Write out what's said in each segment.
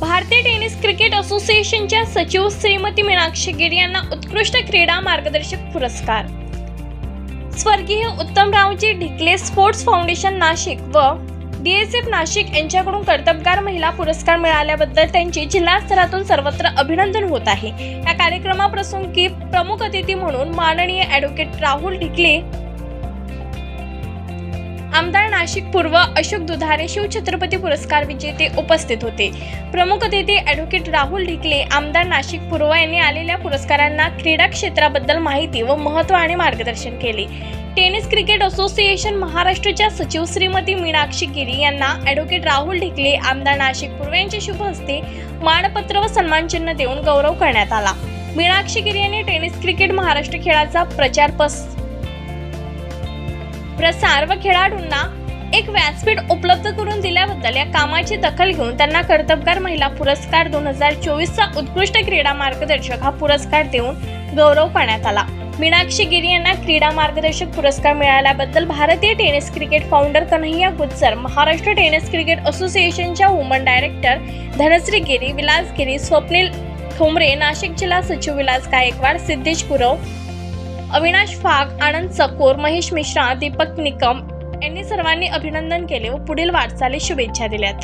भारतीय tennis cricket असोसिएशनच्या सचिव श्रीमती मीनाक्षी गिरी यांना उत्कृष्ट क्रीडा मार्गदर्शक पुरस्कार. स्वर्गीय उत्तमरावजी ढिकले स्पोर्ट्स फाउंडेशन नाशिक व डीएसएफ नाशिक यांच्याकडून कर्तबगार महिला पुरस्कार मिळाल्याबद्दल त्यांचे जिल्हा स्तरातून सर्वत्र अभिनंदन होत आहे. या कार्यक्रमाप्रसंगी प्रमुख अतिथी म्हणून माननीय ॲडव्होकेट राहुल ढिकले आमदार नाशिक पूर्व अशोक दुधारे शिवछत्रपती पुरस्कार विजेते उपस्थित होते. प्रमुख अतिथी ॲडव्होकेट राहुल ढिकले आमदार नाशिक पूर्व यांनी आलेल्या पुरस्कारांना क्रीडा क्षेत्राबद्दल माहिती व महत्त्व आणि मार्गदर्शन केले. टेनिस क्रिकेट असोसिएशन महाराष्ट्रच्या सचिव श्रीमती मीनाक्षी गिरी यांना ॲडव्होकेट राहुल ढिकले आमदार नाशिक पूर्व यांच्या शुभ हस्ते मानपत्र व सन्मानचिन्ह देऊन गौरव करण्यात आला. मीनाक्षी गिरी यांनी टेनिस क्रिकेट महाराष्ट्र खेळाचा प्रचार पस प्रसार व खेळाडूंना एक व्यासपीठ उपलब्ध करून दिल्याबद्दल या कामाची दखल घेऊन त्यांना कर्तबगार महिला पुरस्कार दोन हजार चोवीसचा उत्कृष्ट क्रीडा मार्गदर्शक हा पुरस्कार देऊन गौरव करण्यात आला. मीनाक्षी गिरी यांना क्रीडा मार्गदर्शक पुरस्कार मिळाल्याबद्दल भारतीय tennis cricket founder Kanhaiya Gujjar Maharashtra tennis cricket असोसिएशनच्या वुमन डायरेक्टर धनश्री गिरी विलास गिरी स्वप्नील ठोंबरे नाशिक जिल्हा सचिव विलास गायकवाड सिद्धेश गुरव अविनाश फाग आनंद चकोर महेश मिश्रा दीपक निकम यांनी सर्वांनी अभिनंदन केले व पुढील वाटचाली शुभेच्छा दिल्यात.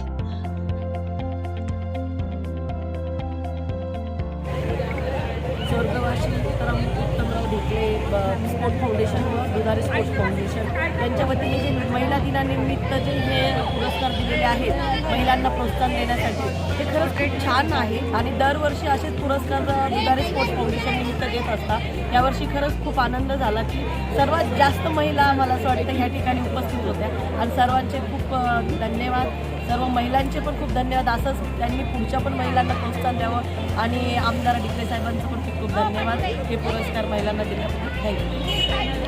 स्वर्गवासी उत्तम उत्तमराव ढेकले स्पोर्ट फाउंडेशन व दुधारे स्पोर्ट फाउंडेशन यांच्या वतीने जे दिनानिमित्त जे हे पुरस्कार दिलेले आहेत महिलांना प्रोत्साहन देण्यासाठी ते खरंच खूप छान आहे. आणि दरवर्षी असेच पुरस्कार अ, दुधारे स्पोर्ट्स फाउंडेशन निमित्त देत असतात. यावर्षी खरंच खूप आनंद झाला की सर्वात जास्त महिला मला असं वाटतं ह्या ठिकाणी उपस्थित होत्या. आणि सर्वांचे खूप धन्यवाद. सर्व महिलांचे पण खूप धन्यवाद. असंच त्यांनी पुढच्या पण महिलांना प्रोत्साहन द्यावं. आणि आमदार डिकले साहेबांचं पण खूप खूप धन्यवाद. हे पुरस्कार महिलांना दिल्याबद्दल. थँक्यू.